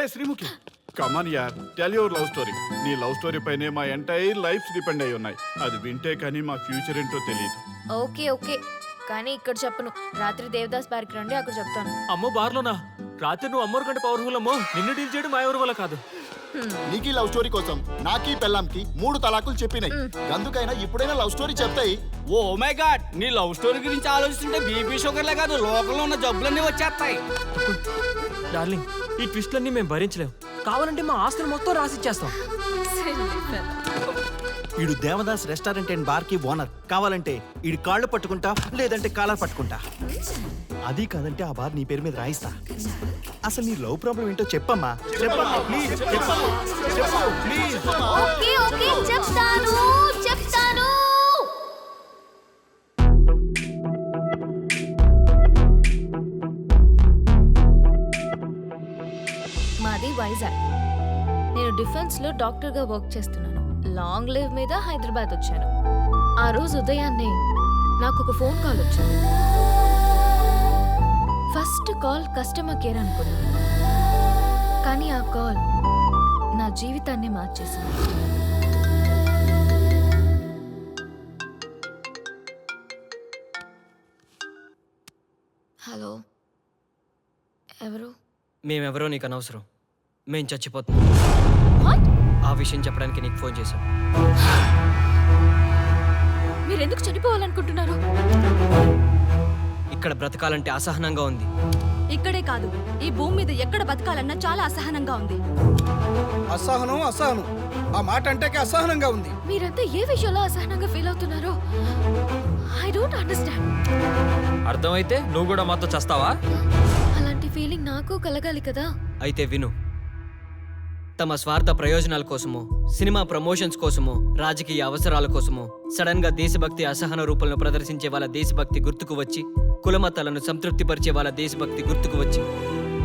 ఏ Sreemukhi. Come on యార్ tell your love story నీ love story పైనే మా ఎంటైర్ లైఫ్ డిపెండ్ అయి ఉన్నాయి. అది వింటే కానీ మా ఫ్యూచర్ ఏంటో తెలియదు. Okay okay. కానీ ఇక్కడ చెప్పను. రాత్రి దేవదాస్ బార్కి రండి అక్కడ చెప్తాను. అమ్మో బార్లోనా? రాత్రి నువ్వు అమ్మోరు కంటే పవర్ఫుల్ అమ్మో. నిన్ను డీల్ చేయడం మా ఎవరి వల్ల కాదు. నీకీ లవ్ స్టోరీ కోసం నాకీ పెళ్ళాంకి మూడు తలాకులు చెప్పినాయి. అందుకైనా ఇప్పుడైనా లవ్ స్టోరీ చెప్తాయి. ఓ మై గాడ్ నీ లవ్ స్టోరీ గురించి ఆలోచిస్తుంటే బీపీ షుగర్లే కాదు లోకంలో ఉన్న జబ్బులన్నీ వచ్చేస్తాయి. డార్లింగ్ ఈ ట్విస్ట్లన్నీ మేము భరించలేం కావాలంటే మా ఆస్తులు మొత్తం రాసిచ్చేస్తాం. ఈడు దేవదాస్ రెస్టారెంట్ అండ్ బార్కి ఓనర్. కావాలంటే ఈడు కాళ్ళు పట్టుకుంటా లేదంటే కాలర్ పట్టుకుంటా. అది కాదంటే ఆ బార్ నీ పేరు మీద రాయిస్తా. అసలు నీ లవ్ ప్రాబ్లం ఏంటో చెప్పమ్మా. చెప్పమ్మా ప్లీజ్ చెప్పమ్మా చెప్పు ప్లీజ్ ఓకే ఓకే చెప్తాను చెప్తాను. మాది వైజాగ్. నేను డిఫెన్స్లో డాక్టర్గా వర్క్ చేస్తున్నాను. లాంగ్ లీవ్ మీద హైదరాబాద్ వచ్చాను. ఆ రోజు ఉదయాన్నే నాకు ఒక ఫోన్ కాల్ వచ్చింది. ఫస్ట్ కాల్ కస్టమర్ కేర్ అనుకున్నాను కానీ ఆ కాల్ నా జీవితాన్ని మార్చేసింది. హలో. ఎవరు? మేమెవరో నీకు అనవసరం. మేం చచ్చిపోతున్నాం వాట్? ఆ విషయం చెప్పడానికి నీకు ఫోన్ చేశాం. మీరు ఎందుకు చనిపోవాలనుకుంటున్నారు? ఇక్కడ బ్రతకాలంటే అసహనంగా ఉంది. ఇక్కడే కాదు ఈ భూమి మీద ఎక్కడ బతకాలన్నా చాలా అసహనంగా ఉంది. అసహనం అసహనం. ఆ మాట అంటే అసహనంగా ఉంది. మీరంతా ఏ విషయంలో అసహనంగా ఫీల్ అవుతున్నారో ఐ డోంట్ అండర్స్టాండ్ అర్థమైతే నువ్వు కూడా మాతో చస్తావా? అలాంటి ఫీలింగ్ నాకు కలగాలి కదా? అయితే విను. తమ స్వార్థ ప్రయోజనాల కోసమో సినిమా ప్రమోషన్స్ కోసమో రాజకీయ అవసరాల కోసమో సడన్గా దేశభక్తి అసహన రూపంలో ప్రదర్శించే వాళ్ళ దేశభక్తి గుర్తుకు వచ్చి కులమతాలను సంతృప్తిపరిచే వాళ్ళ దేశభక్తి గుర్తుకు వచ్చి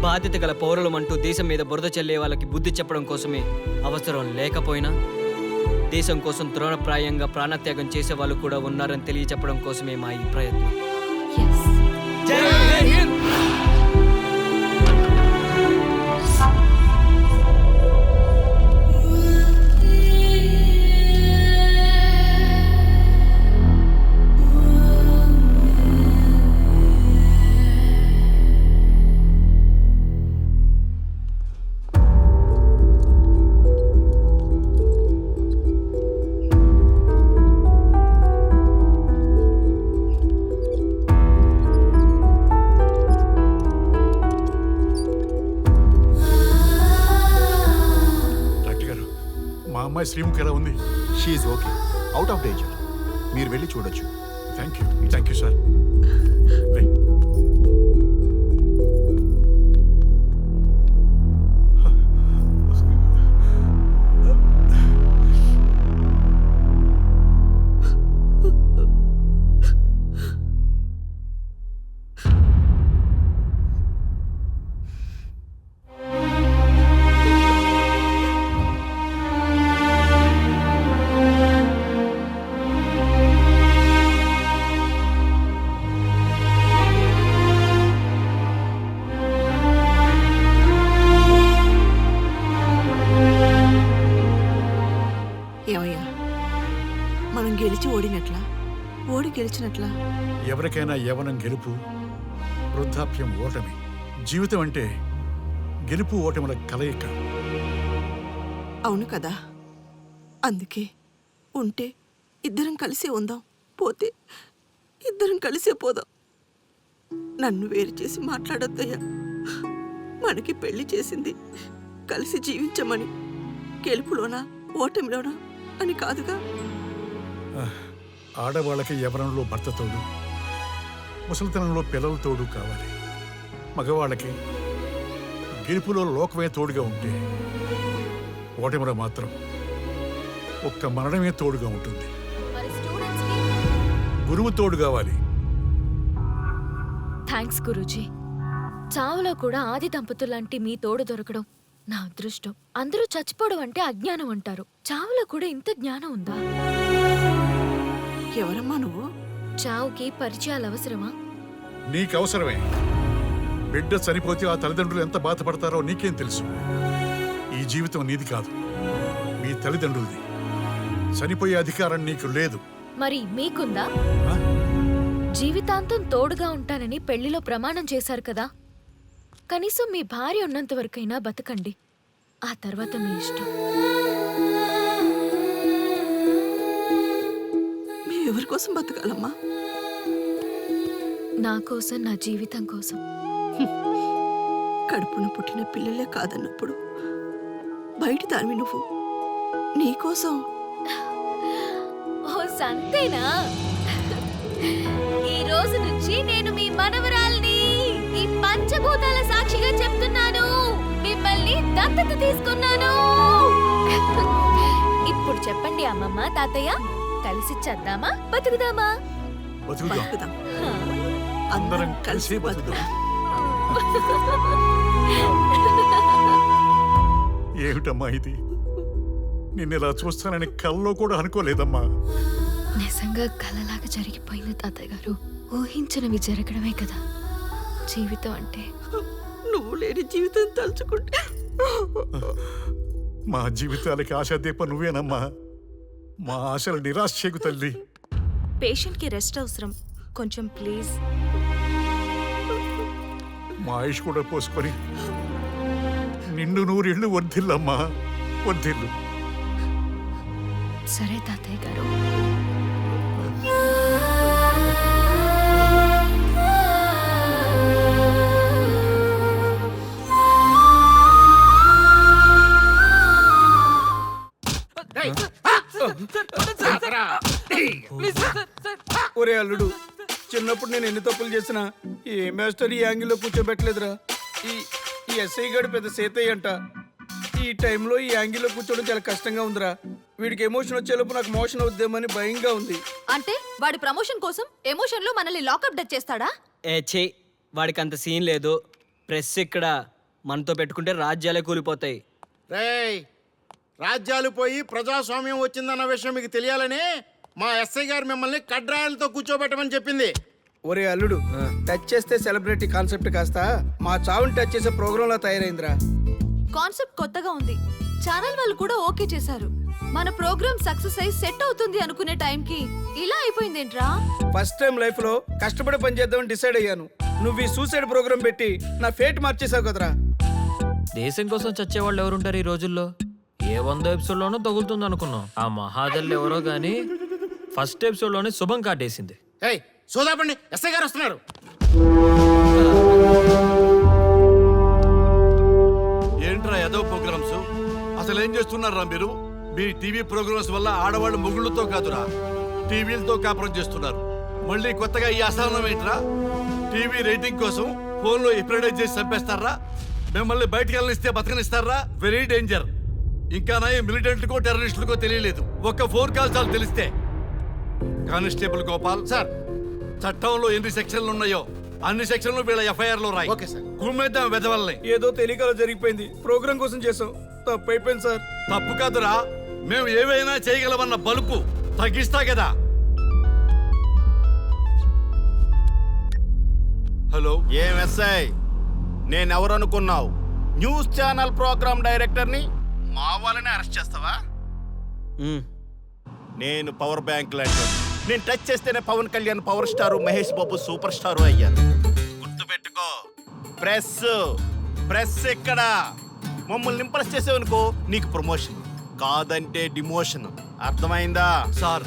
బాధ్యత గల పౌరులమంటూ దేశం మీద బురద చల్లే వాళ్ళకి బుద్ధి చెప్పడం కోసమే అవసరం లేకపోయినా దేశం కోసం ద్రోణప్రాయంగా ప్రాణత్యాగం చేసే వాళ్ళు కూడా ఉన్నారని తెలియచెప్పడం కోసమే మా ఈ ప్రయత్నం. అమ్మాయి శ్రీముఖి ఎలా ఉంది she's okay out of danger మీరు వెళ్ళి చూడొచ్చు. Thank you thank you sir ఓడినట్లా ఓడి గెలిచినట్లా? ఎవరికైనా యవనం గెలుపు వృద్ధాప్యం ఓటమి. జీవితం అంటే గెలుపు ఓటముల కలయిక. అవును కదా? అందుకే ఉంటే ఇద్దరం కలిసే ఉందాం పోతే ఇద్దరం కలిసే పోదాం. నన్ను వేరు చేసి మాట్లాడొద్దయ్యా. మనకి పెళ్ళి చేసింది కలిసి జీవించమని. గెలుపులోనా ఓటమిలోనా అని కాదుగా? ఆడవాళ్ళకి యవనంలో భర్త తోడు? ముసలితనంలో పిల్లల తోడు కావాలి. మగవాళ్ళకి గెలుపులో లోకమే తోడుగా ఉంటే ఓటమిలో మాత్రం ఒక్క మరణమే తోడుగా ఉంటుంది. మరి స్టూడెంట్స్కి? గురువు తోడు కావాలి. థ్యాంక్స్ గురూజీ. చావులో కూడా ఆది దంపతులంటి మీ తోడు దొరకడం నా అదృష్టం. అందరూ చచ్చిపోవడం అంటే అజ్ఞానం అంటారు. చావులో కూడా ఇంత జ్ఞానం ఉందా? చావుకి పరిచయాలు అవసరమా? నీకు అవసరమే బిడ్డ చనిపోతే ఆ తల్లిదండ్రులు ఎంత బాధపడతారో నీకేం తెలుసు. ఈ జీవితం నీది కాదు. మీ తల్లిదండ్రులది. చనిపోయే అధికారం నీకు లేదు. మరి మీకుందా? జీవితాంతం తోడుగా ఉంటానని పెళ్ళిలో ప్రమాణం చేశారు కదా. కనీసం మీ భార్య ఉన్నంత వరకైనా బతకండి. ఆ తర్వాత మీ ఇష్టం. మేము ఎవరి కోసం బతకాలమ్మా? నా కోసం నా జీవితం కోసం. కడుపున పుట్టిన పిల్లలే కాదన్నప్పుడు బయట దానివి నువ్వు. నీకోసం ఓ సంతేనా? ఈ రోజు నుంచి నేను మీ మనవరాల్ని ఈ పంచభూతాల సాక్షిగా చెప్తున్నాను. మిమ్మల్ని దత్తత తీసుకున్నాను. ఇప్పుడు చెప్పండి అమ్మమ్మ తాతయ్య. కలిసి చేద్దామా? బతుకుదామా? బతుకుదాం. బతుకుదాం. అందరం కలిసి బతుకుదాం. ఏమిటమ్మా ఇది? నిన్ను ఇలా చూస్తానని కల్లో కూడా అనుకోలేదమ్మా. నిజంగా కలలాగా జరిగిపోయింది తాతయ్య గారు ఊహించినవి జరగడమే కదా. జీవితం అంటే నువ్వు లేని జీవితం తలుచుకుంటే. మా జీవితాలకి ఆశాదీప నువ్వేనమ్మా. మా ఆశలు నిరాశ చేయకు తల్లి. పేషెంట్కి రెస్ట్ అవసరం. కొంచెం ప్లీజ్. మా ఆయుష్ కూడా పోసుకొని నిండు నూరేళ్ళు వర్ధిల్లమ్మా వర్ధిల్లు సరే తాతయ్య గారు. ఒరే అల్లుడు చిన్నప్పుడు నేను ఎన్ని తప్పులు చేసినా ఏ మాస్టర్ ఈ యాంగిల్లో కూర్చోబెట్టలేదురా. ఈ ఈ ఎస్ఐ గడు పెద్ద సేతయ్య అంట. ఈ టైంలో ఈ యాంగిల్లో కూర్చోవడం చాలా కష్టంగా ఉందిరా. వీడికి ఎమోషన్ వచ్చేలోపు నాకు మోషన్ అవుద్దేమని భయంగా ఉంది. అంటే వాడి ప్రమోషన్ కోసం ఎమోషన్లో మనల్ని లాకప్ డెత్ చేస్తాడా? ఏ చే వాడికి అంత సీన్ లేదు. ప్రెస్ ఇక్కడ మనతో పెట్టుకుంటే రాజ్యాలే కూలిపోతాయి. రేయ్ రాజ్యాలు పోయి ప్రజాస్వామ్యం వచ్చిందన్న విషయం మీకు తెలియాలని మా ఎస్ఐ గారు మిమ్మల్ని కడ్రాయలతో కూర్చోబెట్టమని చెప్పింది. ఒరే అల్లుడు టచ్ చేస్తే సెలబ్రిటీ కాన్సెప్ట్ కాస్త మా చావుని టచ్ చేసే ప్రోగ్రామ్ లా తయారైందిరా. కాన్సెప్ట్ కొత్తగా ఉంది. ఛానల్ వాళ్ళు కూడా ఓకే చేశారు. మన ప్రోగ్రామ్ సక్సెస్ అయి సెట్ అవుతుంది అనుకునే టైంకి ఇలా అయిపోయిందేంట్రా? ఫస్ట్ టైం లైఫ్లో కష్టపడి పని చేద్దామని డిసైడ్ అయ్యాను. నువ్వు ఈ సూసైడ్ ప్రోగ్రామ్ పెట్టి నా ఫేట్ మార్చేసావు కదరా. దేశం కోసం చచ్చేవాళ్ళు ఎవరుంటారు ఈ రోజుల్లో? ఏ వంద ఎపిసోడ్లోనూ తగులుతుంది అనుకున్నాం ఆ మహాదల్ ఎవరో గానీ ఫస్ట్ ఎపిసోడ్లోనే శుభం కాటేసింది. ఏయ్ సోదాపండి. ఎస్ఐ గారు వస్తున్నారు. ఏంట్రా ఏదో ప్రోగ్రామ్స్? అసలు ఏం చేస్తున్నారా మీరు? మీ టీవీ ప్రోగ్రామ్స్ వల్ల ఆడవాళ్ళు మొగుళ్ళతో కాదురా. టీవీలతో కాపురం చేస్తున్నారు. మళ్ళీ కొత్తగా ఈ అసహనం ఏంట్రా? టీవీ రేటింగ్ కోసం ఫోన్లో ఎప్రిడైజ్ చేసి చంపేస్తారా? మిమ్మల్ని బయటకు వెళ్ళనిస్తే బతకనిస్తారా? Very danger. ఇంకా నయం మిలిటెంట్కో టెర్రరిస్టులకో తెలియలేదు. ఒక్క ఫోన్ కాల్ చాలు తెలిస్తే. కానిస్టేబుల్ గోపాల్. సార్. చట్టంలో ఎన్ని సెక్షన్లు ఉన్నాయో అన్ని సెక్షన్లు వీళ్ళ ఎఫ్ఐఆర్లో రాయి. Okay sir. కుమ్మేద్దాం వెదవల్ని. ఏదో తెలియకలో జరిగిపోయింది. ప్రోగ్రామ్ కోసం చేసాం తప్పు అయిపోయింది సార్. తప్పు కాదురా. మేము ఏవైనా చేయగలమన్న బలుపు తగ్గిస్తా కదా. హలో. ఏం ఎస్ఐ నేనెవరనుకున్నావు? న్యూస్ ఛానల్ ప్రోగ్రామ్ డైరెక్టర్ని మా వాళ్ళని అరెస్ట్ చేస్తావా? నేను పవర్ బ్యాంక్ లాంటి నేను టచ్ చేస్తేనే Pawan Kalyan power star Mahesh Babu super star అయ్యాను. గుర్తుపెట్టుకో. ప్రెస్. ప్రెస్ ఎక్కడ? మమ్మల్ని ఇంప్రెస్ చేసావనుకో నీకు ప్రమోషన్. కాదంటే డిమోషన్. అర్థమైందా? సార్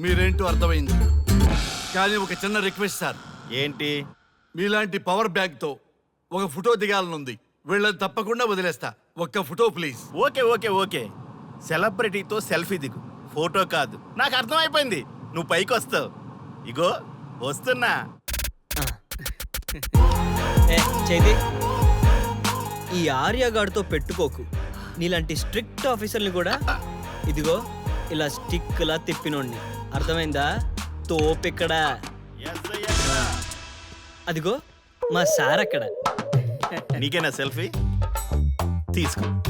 మీరేంటో అర్థమైంది. కానీ ఒక చిన్న రిక్వెస్ట్ సార్. ఏంటి? మీలాంటి పవర్ బ్యాంక్తో ఒక ఫోటో దిగాలనుంది. వీళ్ళని తప్పకుండా వదిలేస్తా. ఒక్క photo please. Okay okay okay. సెలబ్రిటీతో selfie దిగు. ఫోటో కాదు. నాకు అర్థమైపోయింది. నువ్వు పైకి వస్తావు. ఇగో వస్తున్నా. ఏ చైతి. ఈ ఆర్యగాడితో పెట్టుకోకు. నీలాంటి స్ట్రిక్ట్ ఆఫీసర్ని కూడా ఇదిగో ఇలా స్టిక్లా తిప్పినోడిని. అర్థమైందా? తోపిక్కడ? అదిగో మా సార్ అక్కడ. నీకేనా సెల్ఫీ? తీసుకో.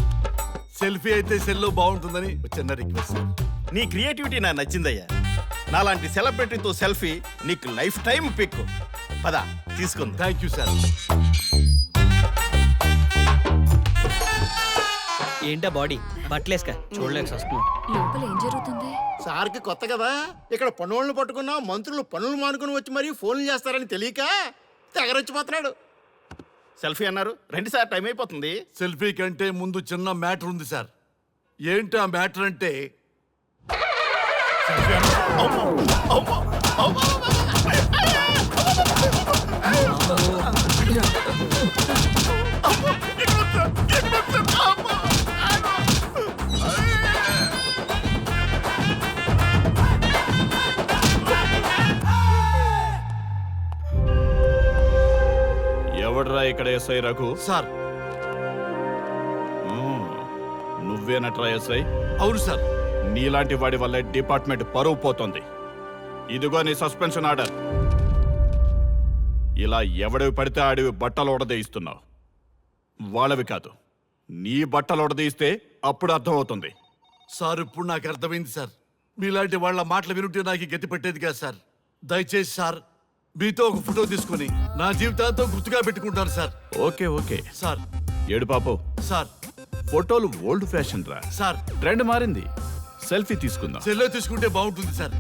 సెల్ఫీ అయితే సెల్లో బాగుంటుందని ఒక చిన్న రిక్వెస్ట్. సార్ నీ క్రియేటివిటీ నాకు నచ్చిందయ్యా. నాలాంటి సెలబ్రిటీతో సెల్ఫీ నీకు లైఫ్ టైం పిక్ పద తీసుకుంది. Thank you sir. ఏంటా బాడీ? బట్టలేసుక. చూడలేక వస్తున్నాం లోపల ఏం జరుగుతుంది? సార్కి కొత్త కదా. ఇక్కడ పనులను పట్టుకున్నా మంత్రులు పనులు మానుకుని వచ్చి మరీ ఫోన్లు చేస్తారని తెలియక తెగరొచ్చిపోతున్నాడు. సెల్ఫీ అన్నారు. రెండు సార్ టైం అయిపోతుంది. సెల్ఫీ కంటే ముందు చిన్న మ్యాటర్ ఉంది సార్. ఏంటి ఆ మ్యాటర్ అంటే ఎవడ్రా ఇక్కడ ఎస్ఐ రఘు? సార్. నువ్వేనట్రా ఎస్ఐ? అవును సార్. నీలాంటి వాడి వల్లే డిపార్ట్మెంట్ పరువు పోతుంది. ఇదిగో నీ సస్పెన్షన్ ఆర్డర్. ఇలా ఎవడివి పడితే ఆడివి బట్టలు ఉడదీయిస్తున్నావు. వాళ్ళవి కాదు నీ బట్టలు ఉడదీయిస్తే అప్పుడు అర్థమవుతుంది. సార్ ఇప్పుడు నాకు అర్థమైంది సార్. మీలాంటి వాళ్ళ మాటలు వినుంటే నాకు గతి పెట్టేది కాదు సార్. దయచేసి సార్ మీతో ఒక ఫోటో తీసుకొని నా జీవితాంతో గుర్తుగా పెట్టుకుంటాను సార్. Okay okay. సార్. ఏడు పాపు. సార్. ఫోటోలు ఓల్డ్ ఫ్యాషన్ రా. సార్. ట్రెండ్ మారింది. సెల్ఫీ తీసుకుందాం. సెల్లో తీసుకుంటే బాగుంటుంది సార్.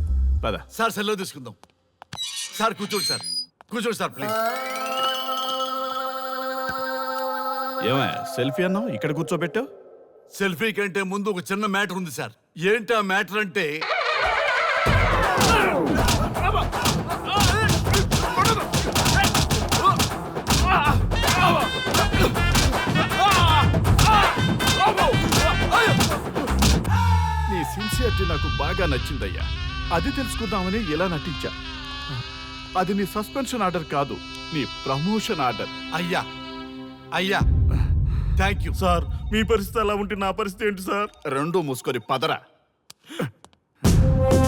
పద. సార్ సెల్లో తీసుకుందాం. సార్ కూర్చోండి సార్. కూర్చోండి సార్ ప్లీజ్. ఏమే సెల్ఫీ అన్నావు? ఇక్కడ కూర్చోబెట్టావు సెల్ఫీ కంటే ముందు ఒక చిన్న మ్యాటర్ ఉంది సార్. ఏంటి ఆ మ్యాటర్ అంటే సిన్సియర్టీ నాకు బాగా నచ్చిందయ్యా. అది తెలుసుకుందామని ఇలా నటించా? అది నీ సస్పెన్షన్ ఆర్డర్ కాదు నీ ప్రమోషన్ ఆర్డర్. అయ్యా అయ్యా థ్యాంక్ యూ. సార్ మీ పరిస్థితి అలా ఉంటే నా పరిస్థితి ఏంటి సార్? రెండు మూసుకొని పదరా.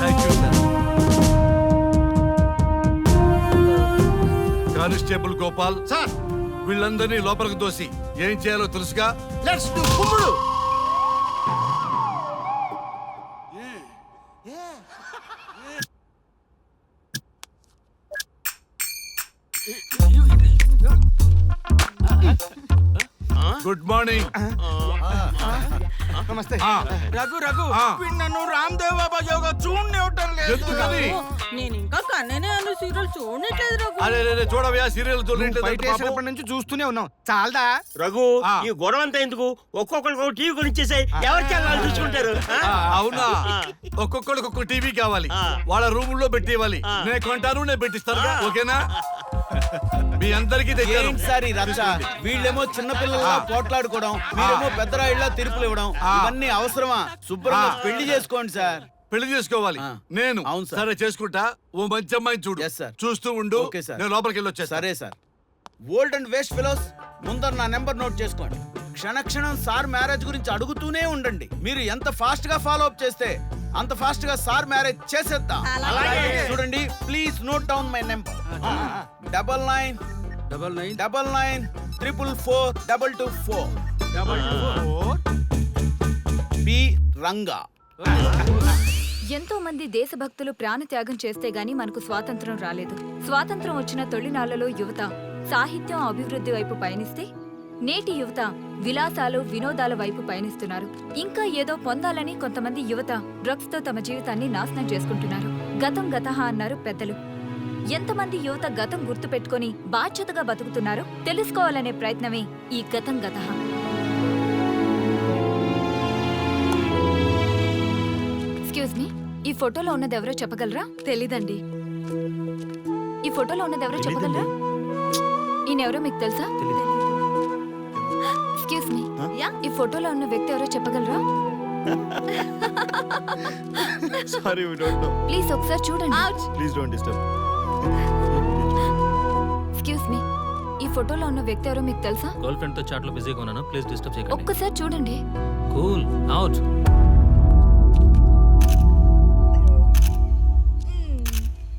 Thank you sir. Constable Gopal sir! వీళ్ళందరినీ లోపలికి దోసి ఏం చేయాలో తెలుసుగా? లెట్స్ డు గుడ్ మార్నింగ్ నమస్తే. ఆ. రఘు రఘు. వీడు నన్ను రామ్ దేవ్ బాబా యోగా చూడనివ్వటం లేదు. ఎందుకని నేను ఇంకా కన్ననే అను సీరియల్ చూడట్లేదు రఘు. అరే రే, రే చూడవయ్యా సీరియల్ బయట వేసినప్పటి నుంచి చూస్తూనే ఉన్నాం చాలదా? రఘు ఆ. ఈ గొడవ అంతా ఎందుకు? ఒక్కొక్కరికి ఒక టీవీ కొనిచ్చేసాయి. ఎవరి ఛానల్ చూసుకుంటారు? ఆ? అవునా? ఒక్కొక్కడికి ఒక్కొక్క టీవీ కావాలి. వాళ్ళ రూమ్లో పెట్టి ఇవ్వాలి నేను కొంటాను నేను పెట్టిస్తాను ఓకేనా? మీ అందరికీ తెచ్చాను ఏంటి సార్ ఈ రచ్చ? వీళ్ళేమో చిన్నపిల్లలా పోట్లాడుకోవడం మీరేమో పెద్దరాయిళ్ళ తీర్పులు ఇవ్వడం ఇవన్నీ అవసరమా? శుభ్రంగా. పెళ్ళి చేసుకోండి సార్. పెళ్ళి చేసుకోవాలి. నేను. అవును సార్. సరే చేసుకుంటా. ఓ మంచి అమ్మాయిని చూడు. Yes, sir. చూస్తూ ఉండు. Okay, sir. నేను లోపలికి వెళ్ళి వచ్చేస్తా. సరే sir old and waste fellows ముందర నా నెంబర్ నోట్ చేసుకోండి. క్షణక్షణం సార్ మ్యారేజ్ గురించి అడుగుతూనే ఉండండి. మీరు ఎంత ఫాస్ట్గా ఫాలో అప్ చేస్తే అంత ఫాస్ట్గా సార్ మ్యారేజ్ చేసేద్దాం. చూడండి please note down my number double nine. Double nine. Double nine triple four double two four. Double two four. B Ranga. ఎంతో మంది దేశభక్తులు ప్రాణత్యాగం చేస్తే గాని మనకు స్వాతంత్రం రాలేదు. స్వాతంత్రం వచ్చిన తొలినాళ్ళలో యువత సాహిత్యం అభివృద్ధి వైపు పయనిస్తే నేటి యువత విలాసాలు వినోదాల వైపు పయనిస్తున్నారు. ఇంకా ఏదో పొందాలని కొంతమంది యువత డ్రగ్స్తో తమ జీవితాన్ని నాశనం చేసుకుంటున్నారు. గతం గతహ అన్నారు పెద్దలు. ఎంతమంది యువత గతం గుర్తుపెట్టుకొని బాధ్యతగా బతుకుతున్నారో తెలుసుకోవాలనే ప్రయత్నమే ఈ గతం గతహ ఎక్స్క్యూజ్ మీ ఈ ఫోటోలో ఉన్నది ఎవరో చెప్పగలరా? తెలీదండి. ఈ ఫోటోలో ఉన్నది ఎవరో చెప్పగలరా ఈయనెవరో మీకు తెలుసా? Excuse me yeah? ఈ ఫోటోలో ఉన్న వ్యక్తి ఎవరో చెప్పగలరా? Sorry we don't know please ఒకసారి చూడండి. Please don't disturb excuse me ఈ ఫోటోలో ఉన్న వ్యక్తి ఎవరో మీకు తెలుసా? గర్ల్ ఫ్రెండ్తో చాట్లో బిజీగా ఉన్నాను? ప్లీజ్ డిస్టర్బ్ చేయకండి. ఒక్కసారి చూడండి. Cool out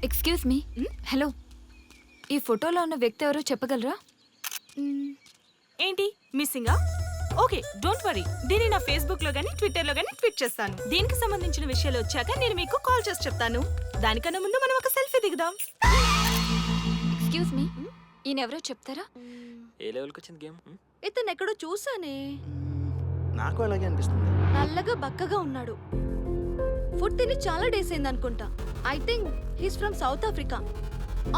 excuse me hello ఈ ఫోటోలో ఉన్న వ్యక్తి ఎవరో చెప్పగలరా? ఏంటి? మిస్సింగా ఓకే డోంట్ వరీ దీన్ని నా ఫేస్బుక్లో గానీ ట్విట్టర్లో గానీ ట్వీట్ చేస్తాను. దీనికి సంబంధించిన విషయాలు వచ్చాక నేను మీకు కాల్ చేసి చెప్తాను. దానికన్నా ముందు మనం ఒక సెల్ఫీ దిగుదాం. ఎక్స్క్యూజ్ మీ ఈయనెవరో చెప్తారా? ఏ లెవెల్కి వచ్చింది గేమ్? ఇతను ఎక్కడో చూసానే నాకు అలాగే అనిపిస్తుంది. నల్లగా బక్కగా ఉన్నాడు. ఫుడ్ తిని చాలా డేస్ అయింది అనుకుంటా. I think he's from South Africa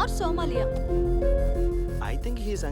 or Somalia I think he's